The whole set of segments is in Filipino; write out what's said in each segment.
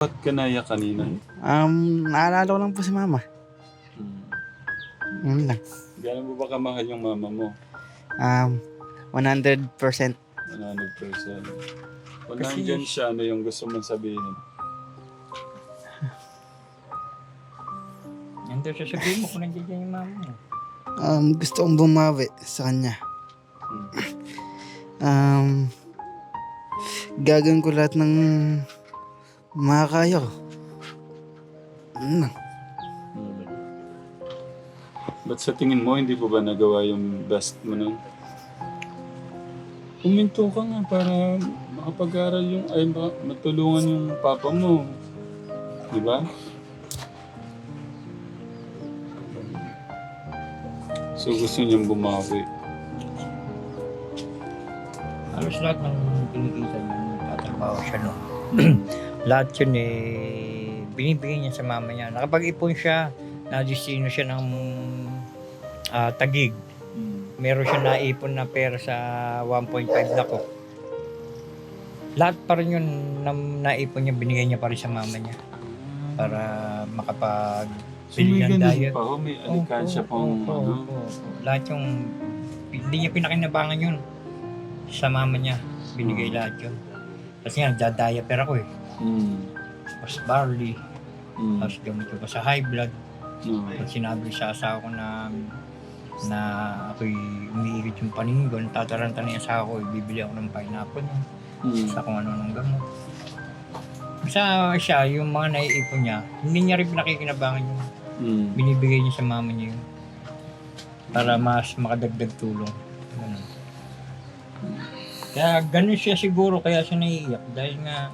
Ba't ka naiyak kanina? Um, naalala ko lang po si mama. Hmm. Yun lang. Gano'n mo ba kamahal yung mama mo? Um, 100%. 100%. Kung Kasi- nandyan siya, ano yung gusto mong sabihin? Yan daw sasabihin mo kung nandiyan dyan yung mama mo. Um, gusto kong bumawi sa kanya. Hmm. Um, gagawin ko lahat ng makakaya ko. Hmm. Ba't sa tingin mo, hindi ko ba nagawa yung best mo nun? Huminto ka nga para makapag-aral yung, ay ma- matulungan yung papa mo. Di ba? So gusto niyang bumawi. Halos lahat ng kinikita niya, nagtatrabaho siya, no? lahat yun eh, binibigay niya sa mama niya. Nakapag-ipon siya, na-destino siya ng ah, tagig. Meron siya naipon na pera sa 1.5 lako. Lahat pa rin yun na naipon niya, binigay niya pa rin sa mama niya. Para makapag Bili ng diet. pa, oh, may alikansya Opo, pang opo, ano. opo, opo. Lahat yung, hindi niya pinakinabangan yun. Sa mama niya, binigay Hmm. lahat yun. Kasi nga, nagda-diaper ako eh. Mm. Tapos barley, Mm. tapos gamit ko pa sa high blood. No. Pag sinabi sa asawa ko na na ako'y umiigit yung paningin ko, natataranta na yung asawa ko, bibili ako ng pineapple niya, Mm. sa kung ano ng gamot. Sa siya, yung mga naiipon niya, hindi niya rin pinakikinabangan yung Mm. binibigay niya sa mama niya yun. Para mas makadagdag tulong. Ganun. Kaya ganun siya siguro, kaya siya naiiyak. Dahil nga,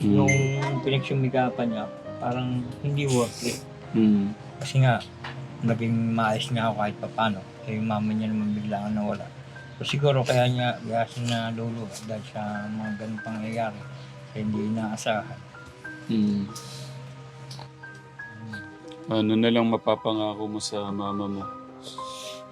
Mm. yung pinagsumigapan niya, parang hindi worth it. Mm. Kasi nga, naging maayos nga ako kahit papano. Kaya yung mama niya naman biglaan nawala. So siguro kaya niya gasin na lolo dahil sa mga ganun pangyayari. Kaya hindi inaasahan. Mm. Ano na lang mapapangako mo sa mama mo?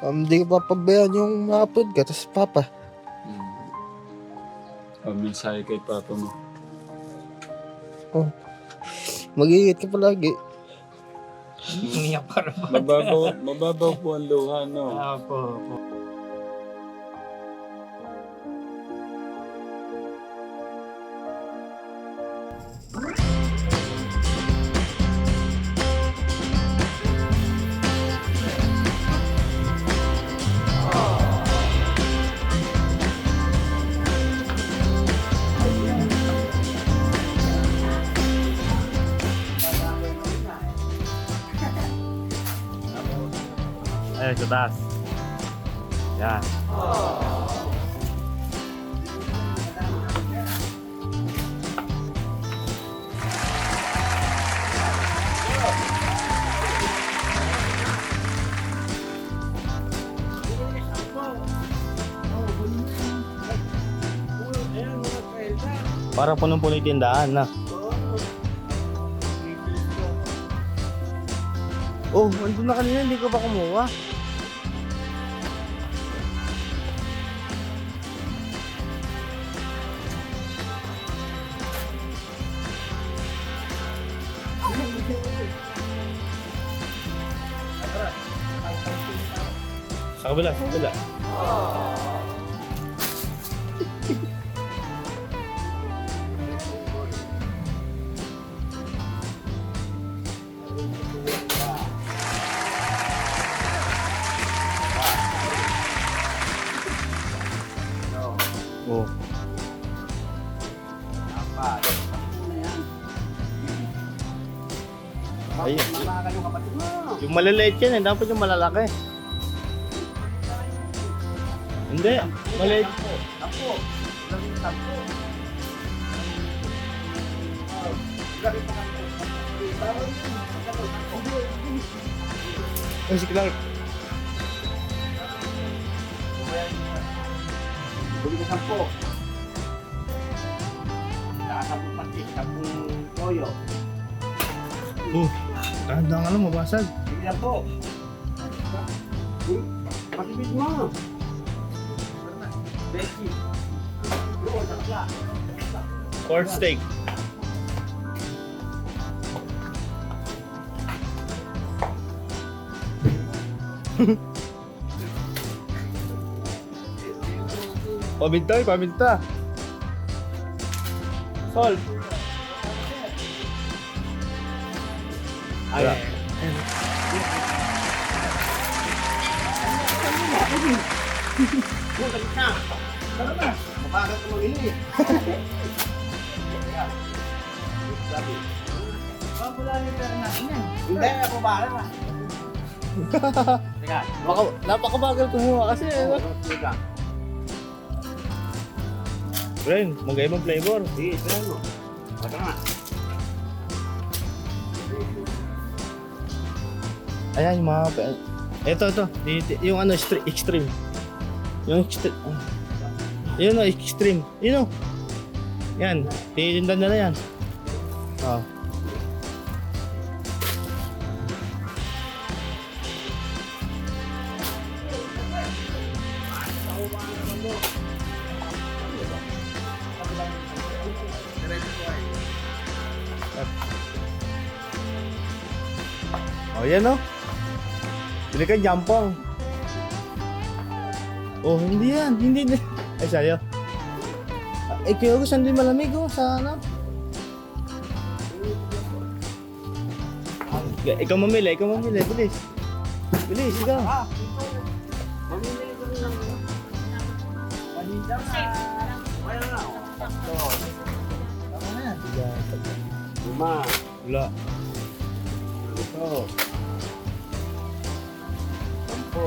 Um, di ko papabayaan yung ma-upload ka, tapos papa. Mm. O mensahe kay papa mo. Mag-iingat ka palagi. Umiyak para ba? Mababaw, mababaw po ang luha, no? Apo, apo. Ayan, sa taas. Yan. Parang punong-puno yung tindahan na. Oh, andun na kanina, hindi ko pa kumuha. Sa kabila, sa kabila. Oh. Ayun. Yung maliliit yan eh, dapat yung malalaki. Hindi, maliit. Ay, si Clark. Oh, tanda nga lang, mabasag. Pork steak. paminta, eh, paminta. Sol. Ay. Ay. Mabagal ka mamili. Hindi, ako bahala na. Teka, Baka, napakabagal kumuha kasi. Ano? Friend, magkaibang flavor. Sige, try mo. Baka nga. Ayan, yung mga... Ito, ito. Di- Yung ano, extreme. Yung extreme. Yun o, extreme. Yun o. Yan. Titindan na na yan. Oh. Oh, yan o. Bili ka jampong. Oh, hindi yan. Hindi. Ay, sa'yo. Ah, Eh, kaya gusto hindi malamig oh, sa ano. Ah, Ikaw mamili, ikaw mamili. Bilis. Bilis, ikaw. Lima. Wala. Ito. Sampo.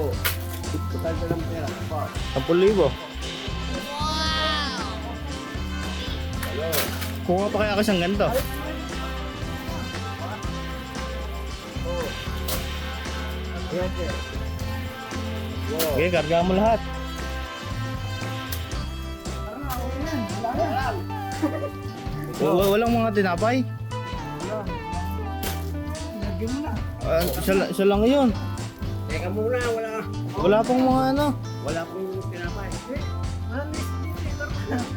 Total ka ng pera. Pa. 10,000. Nga pa kaya kasi ang ganito. Okay, karga mo lahat. Wala, walang mga tinapay. Ah, isa, la- isa lang yun. Teka muna, wala. Wala pang mga ano. Wala akong pinapay.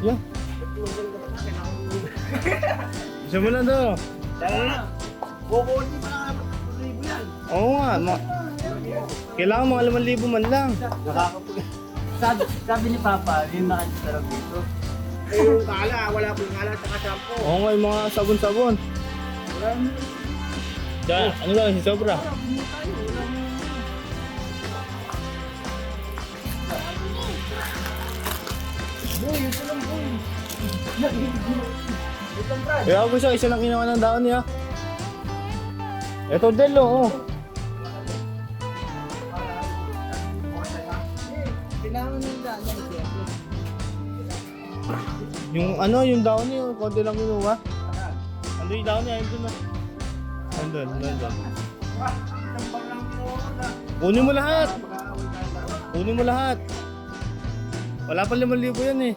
Yan. Isa mo lang daw. Tara na. Pa lang naman ng libo yan. Oo nga. Ma- Kailangan mga 5,000 man lang. Nakakapag... Sabi, sabi ni Papa, yung nakasarap dito. Eh, yung kala, wala pong kala at saka shampoo. Oo nga, yung mga sabon-sabon. Diyan, ano lang, si Sobra. Kaya ako siya, isa lang kinuha ng daon niya. Ito din, oh. Yung ano, yung daon niya, konti lang kinuha. Ano yung daon niya, yun dun, oh. Nandun, nandun. Kunin mo lahat. Kunin mo lahat. Wala pa 5,000 yan eh.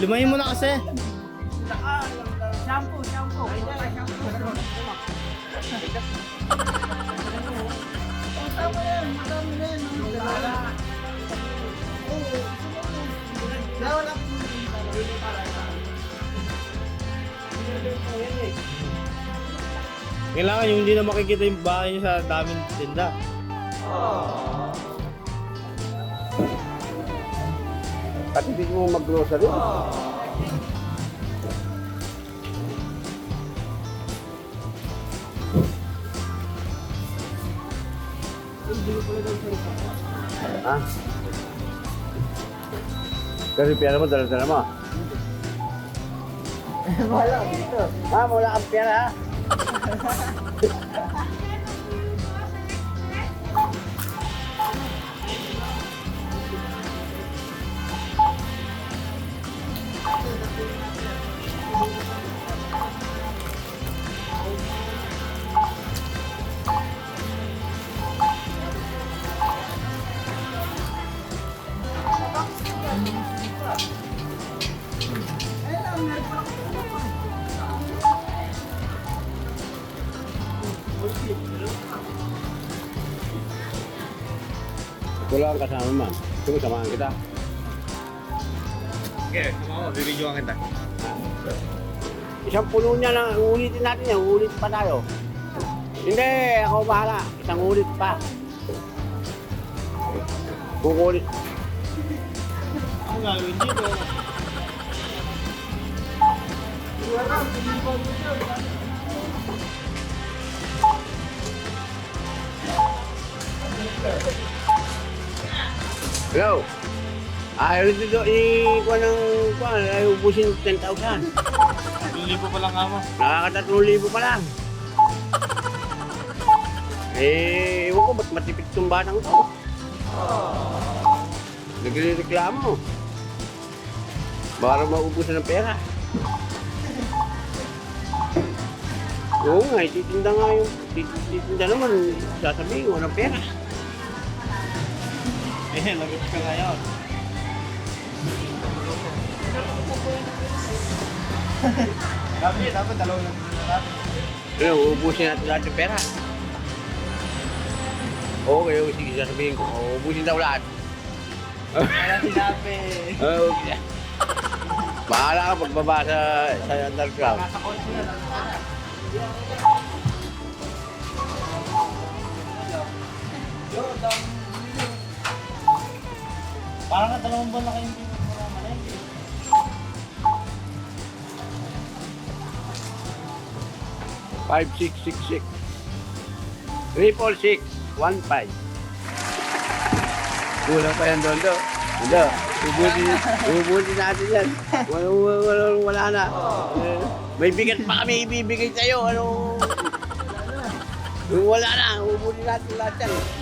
Limahin mo na kasi. Shampoo, shampoo. Kailangan yung hindi na makikita yung bahay niyo sa daming tinda. At hindi mo mag-grocery. Ha? Kasi pera mo, dala-dala mo. wala dito. Ha? Wala kang pera ha? Ito lang ang kasama man. Ito samahan kita. Okay, kumawa, bibidyoan kita. Isang puno niya lang, ulitin natin yan, ulit pa tayo. Hindi, ako bahala. Isang ulit pa. Kukulit. Ang gagawin dito. Hello? Ayaw dito i-kuha ng kuha, ay ubusin 10,000. Libo pa lang. Nakakatatlong libo pa lang. Eh, ewan ko, ba't matipid itong batang to? Nagre-reklamo. Para maubusan ng pera. Oo nga, eh, titinda nga yung, tit- titinda naman, sasabihin, walang pera. Eh, lagot ka ngayon. Dapat, dapat dalawang lang na natin. Ano, uubusin natin lahat ng pera. Okay, okay, sige, sasabihin ko, uubusin daw lahat. Kaya sinabi. Oo, okay. Bahala ka pagbaba sa, sa underground. Nasa kotse na lang. Parang dalawang buwan na kayong pinag mo naman eh. Five, six, six, six. Triple six, one five. Kulang pa yan doon, do. Doon, ubusin, ubusin natin yan. Wala, wala, wala na. Eh, May bigat pa kami ibibigay sa'yo. Ano? Wala na, ubusin natin lahat yan.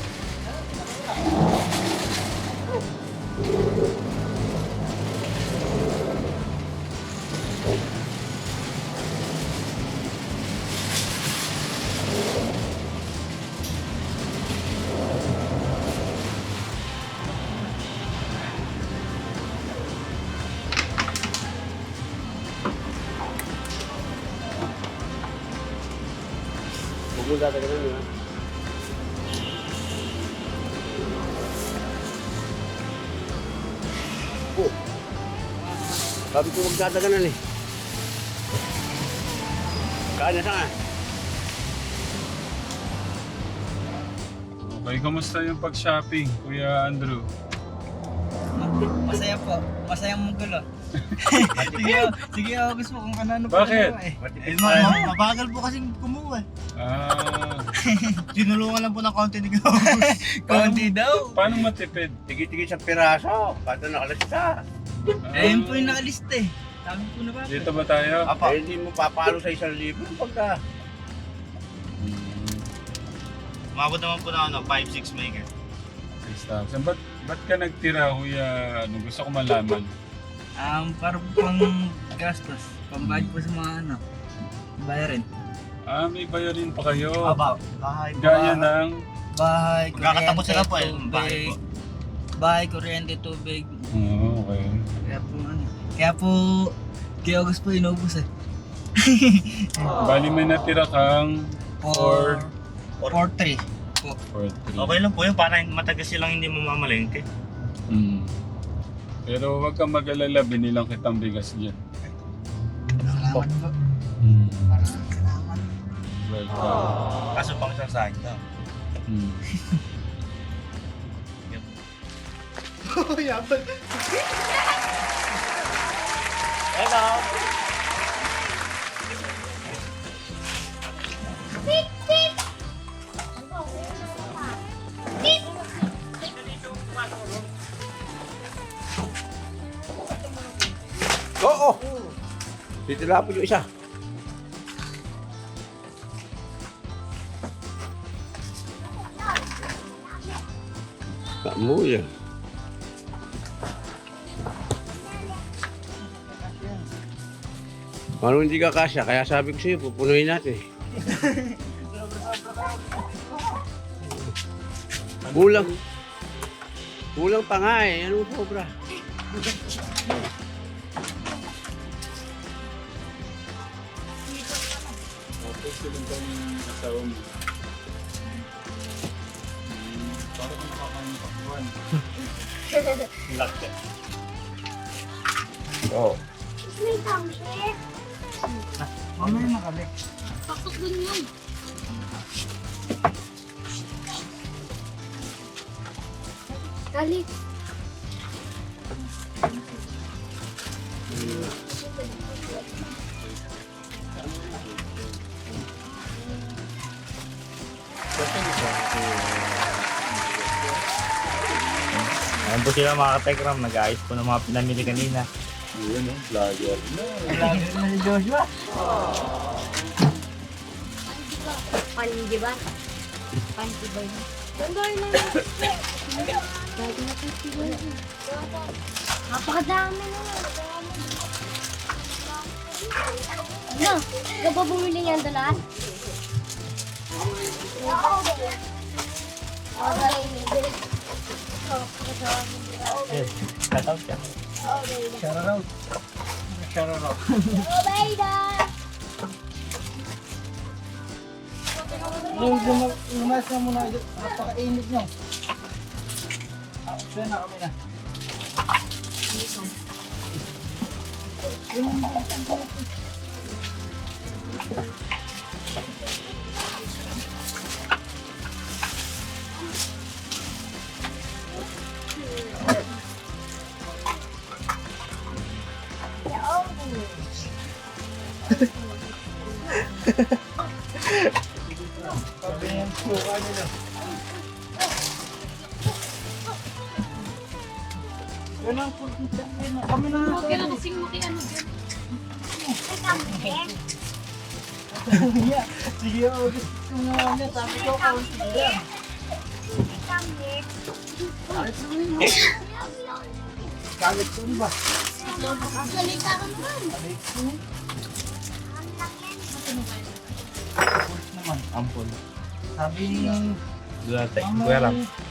Huwag mo tatagalan yun? Oh. Sabi ko huwag tatagalan eh. Kaya na Okay, kamusta yung pag-shopping, Kuya Andrew? Masaya po. Masayang magulo. Sige, sige August po kung ano-ano po. Bakit? ano eh. Eh, ma- ma- mabagal po kasi kumuha. Ah, Tinulungan lang po ng konti ni Konti daw. paano matipid? Tigit-tigit sa piraso. Kada nakalas ka. Ah, Ayun po yung nakalista eh. Sabi po na ba? Dito ba tayo? Apa. Eh, hindi mo papalo sa isang libo pagka. Hmm, Umabot naman po na ano, 5-6 maker. 6,000. Ba't, ba't ka nagtira, Kuya? Ano, gusto ko malaman. Um, para po pang gastos. Pambayad po sa mga ano. Bayarin. Ah, may bayarin pa kayo. Aba, bahay po. Gaya ng... Bahay, Magkakatapos sila po eh, tubig. bahay po. Bahay, kuryente, tubig. Oh, okay. Kaya po ano. Kaya po, kay August po inubos eh. Bali may natira kang Or, or three. 4, 3. Okay lang po yun, para matagal silang hindi mamamalengke. Mm. Pero huwag kang mag-alala, binilang kitang bigas dyan. Salamat po. Mm. Salamat. Welcome. Kaso pang isang sa akin daw. Mm. Hello! Oo! Titilapin yung isa. Kamu yan. Paano hindi ka kasya? Kaya sabi ko sa'yo, pupunuin natin. Kulang. Kulang pa nga eh. Anong sobra? Dali. Ayan po sila mga katekram, nag-ayos po ng mga pinamili kanina. Yun, no? Vlogger. Si Joshua. Panji ba? Panji ba yun? Gagawin na yun. Napakadami na yun. No, ka ba bumili niyan doon Yes, kataw siya. Shout out. Shout out. Lumas na muna. Napakainit nyo. Siya na kami na. Sabi Yan ang pagkita. Kami na. Okay lang kasing makiano dyan. Sige, oh, gusto mo nga niya. Sabi ko, kaunti lang. Kalit ko ba? Salita ka naman. naman. Ampol. Sabi niya, Wala tayo. Wala. Atay mo, Joshua. Sabi lang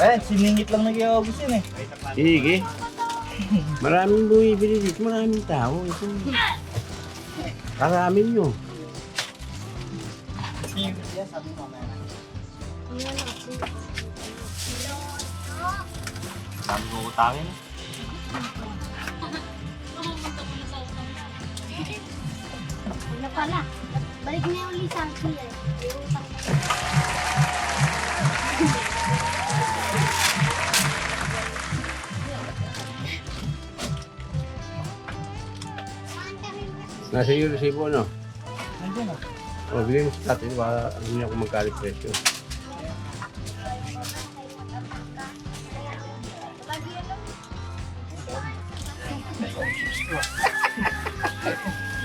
Eh, siningit lang nag-iogos yun eh. Sige. Maraming bumibili dito. Maraming tao. Ito. Karamin nyo. Sabi ko utangin. Ano pala? Balik na yung lisansi eh. Nasa iyo resibo, no? Nandiyan na. O, bigay mo sa tatay para ano niya kung magkali presyo.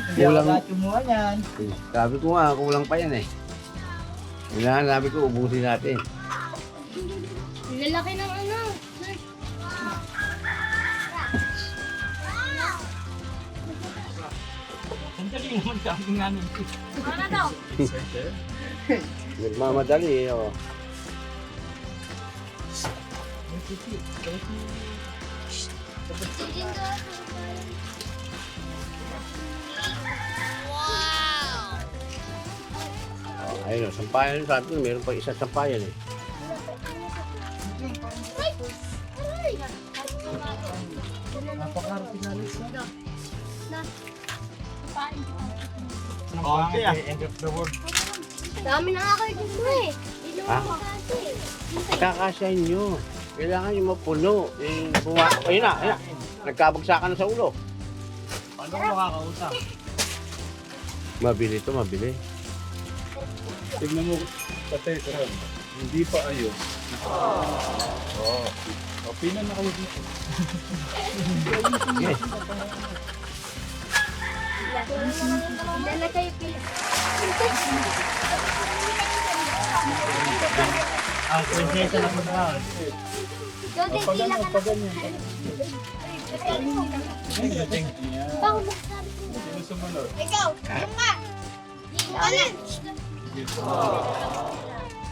Hindi ako Kulang- lahat kumuha niyan. Sabi ko nga, kulang pa yan eh. Kailangan sabi ko, ubusin natin. Naman kami namin. Ano daw? Nagmamadali eh. Oh. Oh, ayun, oh, sampayan. Sabi ko, meron pa isa sampayan eh. Napaka-artinalis na. Okay ah. End of the world. Dami na ako dito eh. Naman kasi. Kakasyahin nyo. Kailangan nyo mapuno. Eh, buma- ayun na, ayun na. Nagkabagsakan na sa ulo. Ano kung makakautang? Mabili to, mabili. Tignan mo, patay, sarap. Hindi pa ayos. Oo. Oh. pila na kayo dito. Dala kayo pila. Ang prinsesa ng mga. Ikaw din pila ka na. Ayan. Pang Sino sumunod? Ikaw, yung nga. Alin?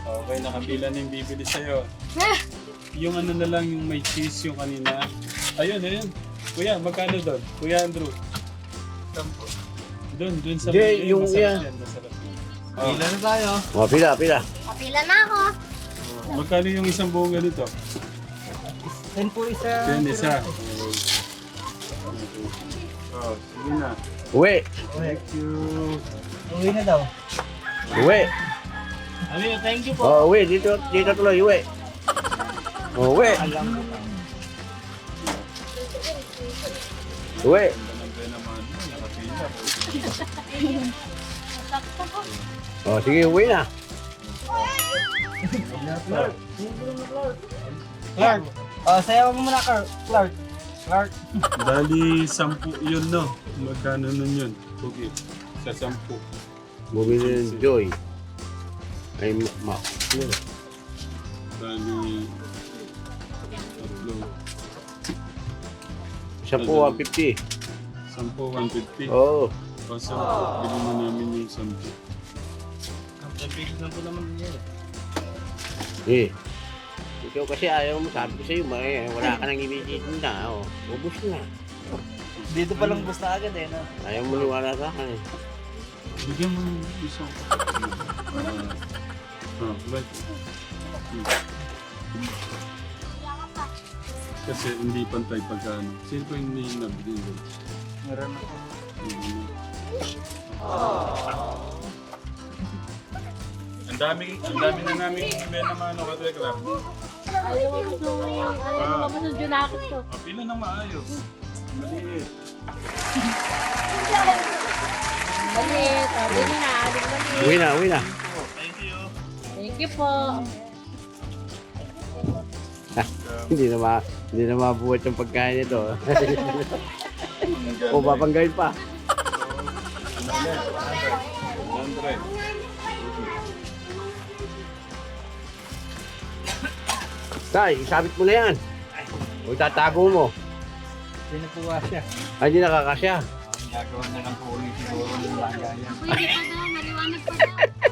Okay, nakapila na yung bibili sa'yo. Yung ano na lang, yung may cheese yung kanina. Ayun, ayun. Kuya, magkano doon? Kuya Andrew. Doon, doon sa may- yung masarap yan. yan, masarap yan. Oh, na tayo. Oh, pila, pila. Kapila na ako. magkano yung isang buong ganito? Ten po isa. Yan, isa. Oh, sige na. Uwi. Thank you. Uwi na daw. Uwi. Ano yun, thank you po. Oh, uwi. Dito, dito tuloy, uwi. Oh, uwi. Uwi. Oh, sige, uwi na. Clark. Oh, sayaw mo muna, Clark. Clark. Clark. Bali, sampu yun, no? Magkano nun yun? Pugi. Sa sampu. Bumili ng Joy. Ay, ma. Bali, tatlo. Po, 150. Sampu, 150. Oo. O sampu, bili mo namin yung sampu. Ang pesos na po naman din yan. Eh. Ikaw kasi ayaw mo, sabi ko sa'yo, may, wala ka nang ibigit na. Oh, ubus na. Dito pa lang gusto agad eh, no? Ayaw mo liwala sa akin eh. Bigyan mo ng isang Ah, ah? Hmm. Kasi hindi pantay pagkano. Sino pa yung hindi nabili doon? Meron ako. Ang dami, ang dami na namin ibigay ng ano ka Telegram. Ayaw mo yung ayaw mo yung junakit ko. Ah, pila ng maayos. Maliit. Balit. Sabi niya na, balit. Uwi na, uwi na. Thank you po. hindi na ma, hindi na mabuhat yung pagkain nito. o papanggain pa. Tay, isabit mo na yan. O tatago mo. Pinupuwa siya. Ay, hindi nakakasya. Ang gagawa na lang po ulit siguro ng lagayan. Pwede pa daw, maliwanag pa daw.